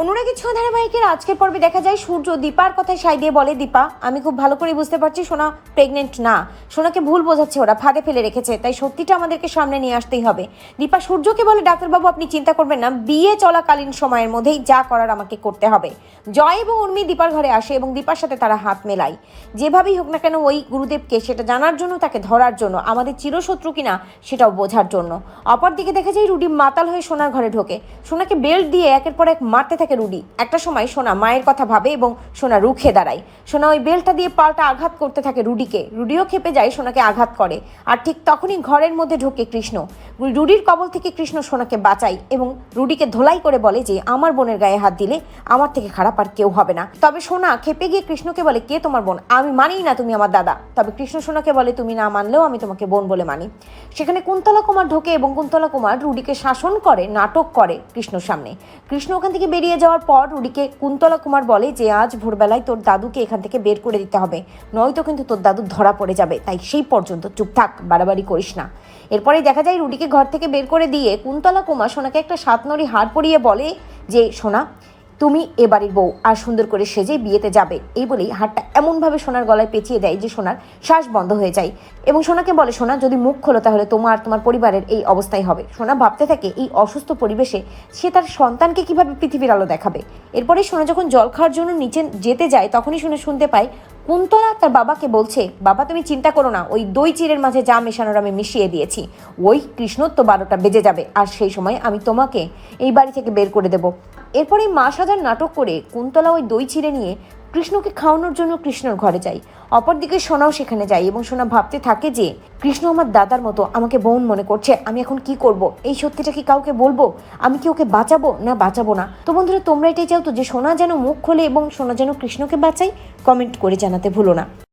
অনুরাগী ছ ধারাবাহিকের আজকের পর্বে দেখা যায়, সূর্য দীপার কথায় সাই দিয়ে বলে, দীপা, আমি খুব ভালো করে বুঝতে পারছি সোনা প্রেগনেন্ট না। সোনাকে ভুল বোঝাচ্ছে ওরা, ফাঁদে ফেলে রেখেছে, তাই সত্যিটা আমাদেরকে সামনে নিয়ে আসতেই হবে। দীপা, সূর্যকে বলে, ডাক্তারবাবু, আপনি চিন্তা করবেন না, বিয়ে চলাকালীন সময়ের মধ্যেই যা করার আমাকে করতে হবে। জয় এবং উর্মি দীপার ঘরে আসে এবং দীপার সাথে তারা হাত মেলায়। যেভাবেই হোক না কেন, ওই গুরুদেবকে সেটা জানার জন্য, তাকে ধরার জন্য, আমাদের চিরশত্রু কিনা সেটাও বোঝার জন্য। অপরদিকে দেখা যায়, রুডি মাতাল হয়ে সোনার ঘরে ঢোকে। সোনাকে বেল্ট দিয়ে একের পর এক মারতে থাকে রুডি। একটা সময় সোনা মায়ের কথা ভাবে এবং সোনা রুখে দাঁড়ায়। সোনা ওই বেল্টটা দিয়ে পাল্টা আঘাত করতে থাকে রুডিকে। রুডিও খেপে যায়, সোনাকে আঘাত করে। আর ঠিক তখনই ঘরের মধ্যে ঢোকে কৃষ্ণ। রুডির কবল থেকে কৃষ্ণ সোনাকে বাঁচায় এবং রুডিকে ধোলাই করে বলে যে, আমার বোনের গায়ে হাত দিলে আমার থেকে খারাপ আর কেউ হবে না। তবে সোনা খেপে গিয়ে কৃষ্ণকে বলে, কে তোমার বোন? আমি মানিই না তুমি আমার দাদা। তবে কৃষ্ণ সোনাকে বলে, তুমি না মানলেও আমি তোমাকে বোন বলে মানি। সেখানে কুন্তলা কুমার ঢোকে এবং কুন্তলা কুমার রুডিকে শাসন করে, নাটক করে কৃষ্ণর সামনে। কৃষ্ণ ওখান থেকে বেরিয়ে যাওয়ার পর রুডিকে কুন্তলা কুমার বলে যে, আজ ভোরবেলায় তোর দাদুকে এখান থেকে বের করে দিতে হবে। নয়তো কিন্তু তোর দাদু ধরা পড়ে যাবে। তাই সেই পর্যন্ত চুপ থাক, বাড়াবাড়ি করিস না। এরপরে দেখা যায় রুডিকে ঘর থেকে বের করে দিয়ে কুন্তলা কুমার সোনাকে একটা সাতনরি হাড় পরিয়ে বলে যে, সোনা তুমি এ বাড়ির বউ। আর সুন্দর করে সেজে বিয়েতে যাবে। এই বলেই হারটা এমনভাবে সোনার গলায় পেঁচিয়ে দেয় যে সোনার শ্বাস বন্ধ হয়ে যায়। এবং সোনাকে বলে, সোনা, যদি মুখ খোলো তাহলে তোমার তোমার পরিবারের এই অবস্থাই হবে। সোনা ভাবতে থাকে, এই অসুস্থ পরিবেশে সে তার সন্তানকে কীভাবে পৃথিবীর আলো দেখাবে? এরপরে সোনা যখন জল খাওয়ার জন্য নিচে যেতে যায়, তখনই শুনে শুনতে পায়, কুন্তলা, তার বাবাকে বলছে, বাবা, তুমি চিন্তা করো না, ওই দই চিরের মাঝে যা মেশানোর আমি মিশিয়ে দিয়েছি। ওই কৃষ্ণত্ব বারোটা বেজে যাবে, আর সেই সময় আমি তোমাকে এই বাড়ি থেকে বের করে দেব এরপরে মা সাজার নাটক করে কুন্তলা ওই দই চিড়ে নিয়ে কৃষ্ণকে খাওয়ানোর জন্য কৃষ্ণর ঘরে যায়। অপরদিকে সোনাও সেখানে যায় এবং সোনা ভাবতে থাকে যে, কৃষ্ণ আমার দাদার মতো আমাকে বোন মনে করছে, আমি এখন কি করব? এই সত্যিটা কি কাউকে বলব? আমি কি ওকে বাঁচাবো না বাঁচাবো না? তো বন্ধুরা, তোমরা এটাই চাও তো যে সোনা যেন মুখ খোলে এবং সোনা যেন কৃষ্ণকে বাঁচাই কমেন্ট করে জানাতে ভুলো না।